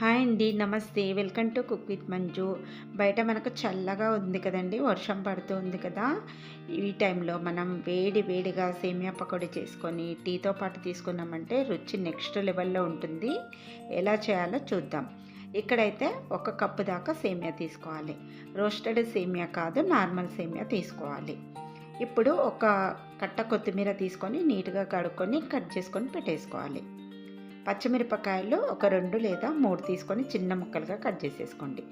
Hi అండి నమస్తే. Welcome to cook with Manju. బయట మనకు చల్లగా ఉంది కదండి వర్షం పడుతుంది కదా. ఈ టైంలో మనం వేడి వేడిగా సేమియా పకోడీ చేసుకొని టీతో పాటు తీసుకున్నామంటే రుచి నెక్స్ట్ లెవెల్లో ఉంటుంది. ఎలా చేయాలో చూద్దాం. ఇక్కడైతే ఒక కప్పు దాకా సేమియా తీసుకోవాలి. రోస్టెడ్ సేమియా కాదు నార్మల్ సేమియా తీసుకోవాలి. ఇప్పుడు ఒక కట్ట కొత్తిమీర తీసుకొని నీట్గా కడుక్కొని కట్ చేసుకొని పెట్టేసుకోవాలి. పచ్చిమిరపకాయలు ఒక రెండు లేదా మూడు తీసుకొని చిన్న ముక్కలుగా కట్ చేసేసుకోండి.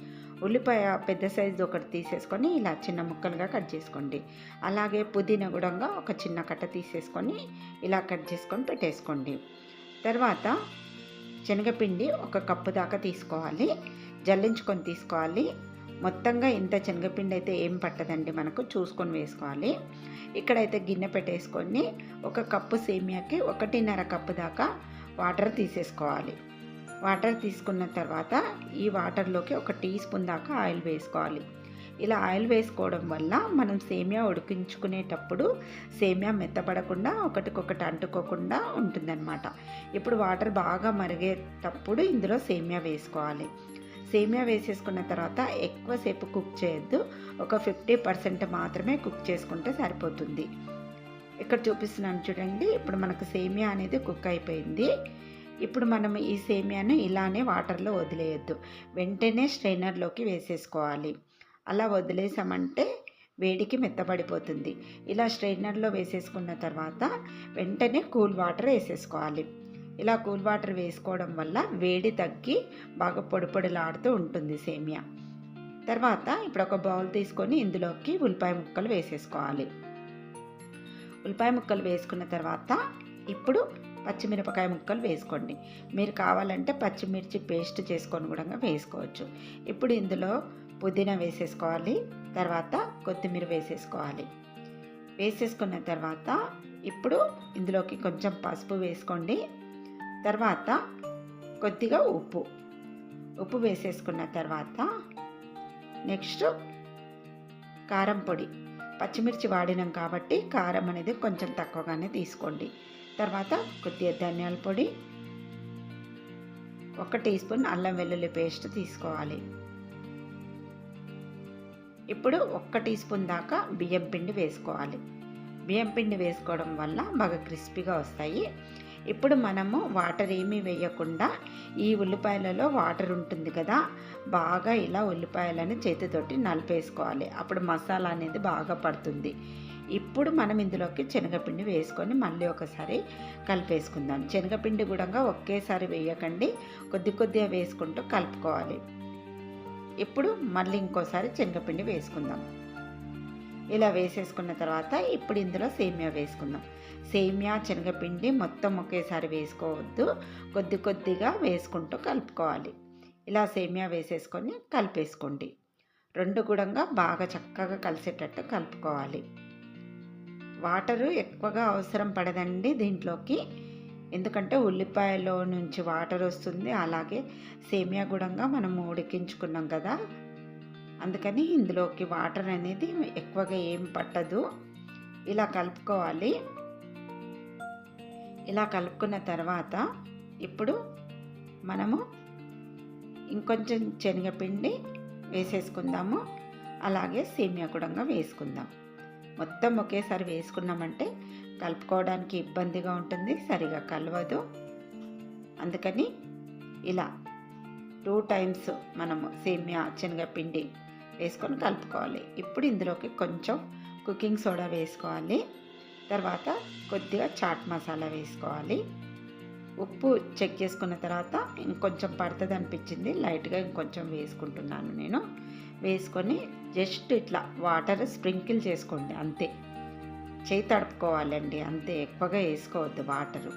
ఉల్లిపాయ పెద్ద సైజు ఒకటి తీసేసుకొని ఇలా చిన్న ముక్కలుగా కట్ చేసుకోండి. అలాగే పుదీనా కూడా ఒక చిన్న కట్ట తీసేసుకొని ఇలా కట్ చేసుకొని పెట్టేసుకోండి. తర్వాత శనగపిండి ఒక కప్పు దాకా తీసుకోవాలి. జల్లించుకొని తీసుకోవాలి. మొత్తంగా ఇంత శనగపిండి అయితే ఏం పట్టదండి మనకు చూసుకొని వేసుకోవాలి. ఇక్కడైతే గిన్నె పెట్టేసుకొని ఒక కప్పు సేమియాకి ఒకటిన్నర కప్పు దాకా వాటర్ తీసేసుకోవాలి. వాటర్ తీసుకున్న తర్వాత ఈ వాటర్లోకి ఒక టీ స్పూన్ దాకా ఆయిల్ వేసుకోవాలి. ఇలా ఆయిల్ వేసుకోవడం వల్ల మనం సేమియా ఉడికించుకునేటప్పుడు సేమియా మెత్తపడకుండా ఒకటికొకటి అంటుకోకుండా ఉంటుందన్నమాట. ఇప్పుడు వాటర్ బాగా మరిగేటప్పుడు ఇందులో సేమియా వేసుకోవాలి. సేమియా వేసేసుకున్న తర్వాత ఎక్కువసేపు కుక్ చేయొద్దు. ఒక ఫిఫ్టీ పర్సెంట్ మాత్రమే కుక్ చేసుకుంటే సరిపోతుంది. ఇక్కడ చూపిస్తున్నాను చూడండి. ఇప్పుడు మనకు సేమియా అనేది కుక్ అయిపోయింది. ఇప్పుడు మనం ఈ సేమియాను ఇలానే వాటర్లో వదిలేయద్దు. వెంటనే స్ట్రైనర్లోకి వేసేసుకోవాలి. అలా వదిలేసామంటే వేడికి మెత్తబడిపోతుంది. ఇలా స్ట్రైనర్లో వేసేసుకున్న తర్వాత వెంటనే కూల్ వాటర్ వేసేసుకోవాలి. ఇలా కూల్ వాటర్ వేసుకోవడం వల్ల వేడి తగ్గి బాగా పొడిపొడిలాడుతూ ఉంటుంది సేమియా. తర్వాత ఇప్పుడు ఒక బౌల్ తీసుకొని ఇందులోకి ఉల్లిపాయ ముక్కలు వేసేసుకోవాలి. ఉల్లిపాయ ముక్కలు వేసుకున్న తర్వాత ఇప్పుడు పచ్చిమిరపకాయ ముక్కలు వేసుకోండి. మీరు కావాలంటే పచ్చిమిర్చి పేస్ట్ చేసుకొని కూడా వేసుకోవచ్చు. ఇప్పుడు ఇందులో పుదీనా వేసేసుకోవాలి తర్వాత కొత్తిమీర వేసేసుకోవాలి. వేసేసుకున్న తర్వాత ఇప్పుడు ఇందులోకి కొంచెం పసుపు వేసుకోండి. తర్వాత కొద్దిగా ఉప్పు. ఉప్పు వేసేసుకున్న తర్వాత నెక్స్ట్ కారం పొడి. పచ్చిమిర్చి వాడినాం కాబట్టి కారం అనేది కొంచెం తక్కువగానే తీసుకోండి. తర్వాత కొద్దిగా ధనియాల పొడి ఒక టీ స్పూన్ అల్లం వెల్లుల్లి పేస్ట్ తీసుకోవాలి. ఇప్పుడు ఒక్క టీ స్పూన్ దాకా బియ్యం పిండి వేసుకోవాలి. బియ్యం పిండి వేసుకోవడం వల్ల బాగా క్రిస్పీగా వస్తాయి. ఇప్పుడు మనము వాటర్ ఏమీ వేయకుండా ఈ ఉల్లిపాయలలో వాటర్ ఉంటుంది కదా బాగా ఇలా ఉల్లిపాయలను చేతితోటి నలిపేసుకోవాలి. అప్పుడు మసాలా అనేది బాగా పడుతుంది. ఇప్పుడు మనం ఇందులోకి శనగపిండి వేసుకొని మళ్ళీ ఒకసారి కలిపేసుకుందాం. శనగపిండి కూడా ఒకేసారి వేయకండి కొద్ది కొద్దిగా వేసుకుంటూ కలుపుకోవాలి. ఇప్పుడు మళ్ళీ ఇంకోసారి శనగపిండి వేసుకుందాం. ఇలా వేసేసుకున్న తర్వాత ఇప్పుడు ఇందులో సేమియా వేసుకుందాం. సేమియా శనగపిండి మొత్తం ఒకేసారి వేసుకోవద్దు. కొద్ది కొద్దిగా వేసుకుంటూ కలుపుకోవాలి. ఇలా సేమియా వేసేసుకొని కలిపేసుకోండి. రెండు గుడంగా బాగా చక్కగా కలిసేటట్టు కలుపుకోవాలి. వాటరు ఎక్కువగా అవసరం పడదండి దీంట్లోకి. ఎందుకంటే ఉల్లిపాయలో నుంచి వాటర్ వస్తుంది. అలాగే సేమియా గుడంగా మనం ఉడికించుకున్నాం కదా. అందుకని ఇందులోకి వాటర్ అనేది ఎక్కువగా ఏం పట్టదు. ఇలా కలుపుకోవాలి. ఇలా కలుపుకున్న తర్వాత ఇప్పుడు మనము ఇంకొంచెం శనగపిండి వేసేసుకుందాము. అలాగే సేమియా కూడా వేసుకుందాం. మొత్తం ఒకేసారి వేసుకున్నామంటే కలుపుకోవడానికి ఇబ్బందిగా ఉంటుంది. సరిగా కలవదు. అందుకని ఇలా టూ టైమ్స్ మనము సేమియా శనగపిండి వేసుకొని కలుపుకోవాలి. ఇప్పుడు ఇందులోకి కొంచెం కుకింగ్ సోడా వేసుకోవాలి. తర్వాత కొద్దిగా చాట్ మసాలా వేసుకోవాలి. ఉప్పు చెక్ చేసుకున్న తర్వాత ఇంకొంచెం పడుతుంది అనిపించింది. లైట్గా ఇంకొంచెం వేసుకుంటున్నాను నేను. వేసుకొని జస్ట్ ఇట్లా వాటర్ స్ప్రింకిల్ చేసుకోండి అంతే. చేయి తడుపుకోవాలండి అంతే. ఎక్కువగా వేసుకోవద్దు వాటరు.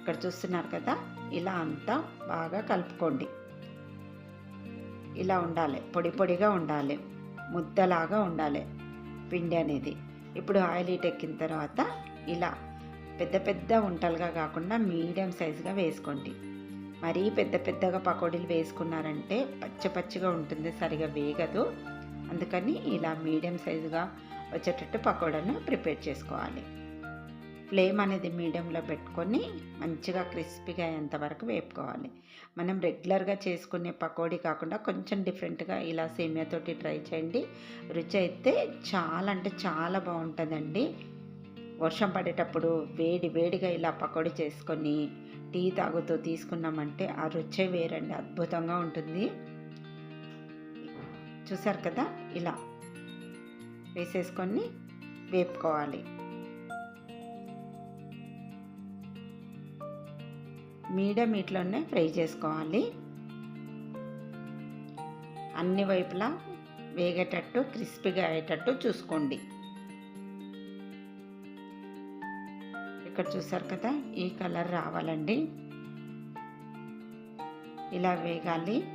ఇక్కడ చూస్తున్నారు కదా ఇలా అంతా బాగా కలుపుకోండి. ఇలా ఉండాలి. పొడి పొడిగా ఉండాలి. ముద్దలాగా ఉండాలి పిండి అనేది. ఇప్పుడు ఆయిల్ హీట్ ఎక్కిన తర్వాత ఇలా పెద్ద పెద్ద ఉంటలుగా కాకుండా మీడియం సైజుగా వేసుకోండి. మరీ పెద్ద పెద్దగా పకోడీలు వేసుకున్నారంటే పచ్చి పచ్చిగా ఉంటుంది సరిగా వేగదు. అందుకని ఇలా మీడియం సైజుగా వచ్చేటట్టు పకోడాను ప్రిపేర్ చేసుకోవాలి. ఫ్లేమ్ అనేది మీడియంలో పెట్టుకొని మంచిగా క్రిస్పీగా అయ్యేంతవరకు వేపుకోవాలి. మనం రెగ్యులర్గా చేసుకునే పకోడీ కాకుండా కొంచెం డిఫరెంట్గా ఇలా సేమియాతోటి ట్రై చేయండి. రుచి అయితే చాలా అంటే చాలా బాగుంటుందండి. వర్షం పడేటప్పుడు వేడి వేడిగా ఇలా పకోడీ చేసుకొని టీ తాగుతూ తీసుకున్నామంటే ఆ రుచే వేరండి. అద్భుతంగా ఉంటుంది. చూసారు కదా? ఇలా వేసేసుకొని వేపుకోవాలి. మీడియం హీట్లోనే ఫ్రై చేసుకోవాలి. అన్ని వైపులా వేగేటట్టు క్రిస్పీగా అయ్యేటట్టు చూసుకోండి. ఇక్కడ చూసారు కదా ఈ కలర్ రావాలండి. ఇలా వేగాలి.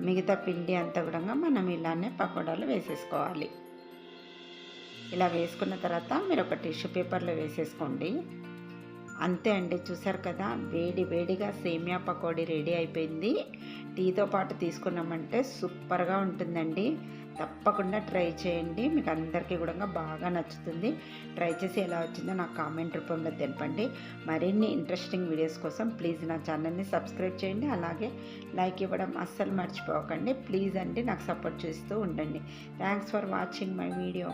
మిగతా పిండి అంతా కూడా మనం ఇలానే పకోడాలు వేసేసుకోవాలి. ఇలా వేసుకున్న తర్వాత మీరు ఒక టిష్యూ పేపర్లో వేసేసుకోండి. అంతే అండి చూసారు కదా? వేడి వేడిగా సేమియా పకోడీ రెడీ అయిపోయింది. టీతో పాటు తీసుకున్నామంటే సూపర్గా ఉంటుందండి. తప్పకుండా ట్రై చేయండి. మీకు అందరికీ కూడా బాగా నచ్చుతుంది. ట్రై చేసి ఎలా వచ్చిందో నాకు కామెంట్ రూపంలో తెలపండి. మరిన్ని ఇంట్రెస్టింగ్ వీడియోస్ కోసం ప్లీజ్ నా ఛానల్ని సబ్స్క్రైబ్ చేయండి. అలాగే లైక్ ఇవ్వడం అస్సలు మర్చిపోకండి. ప్లీజ్ అండి నాకు సపోర్ట్ చేస్తూ ఉండండి. Thanks for watching my video.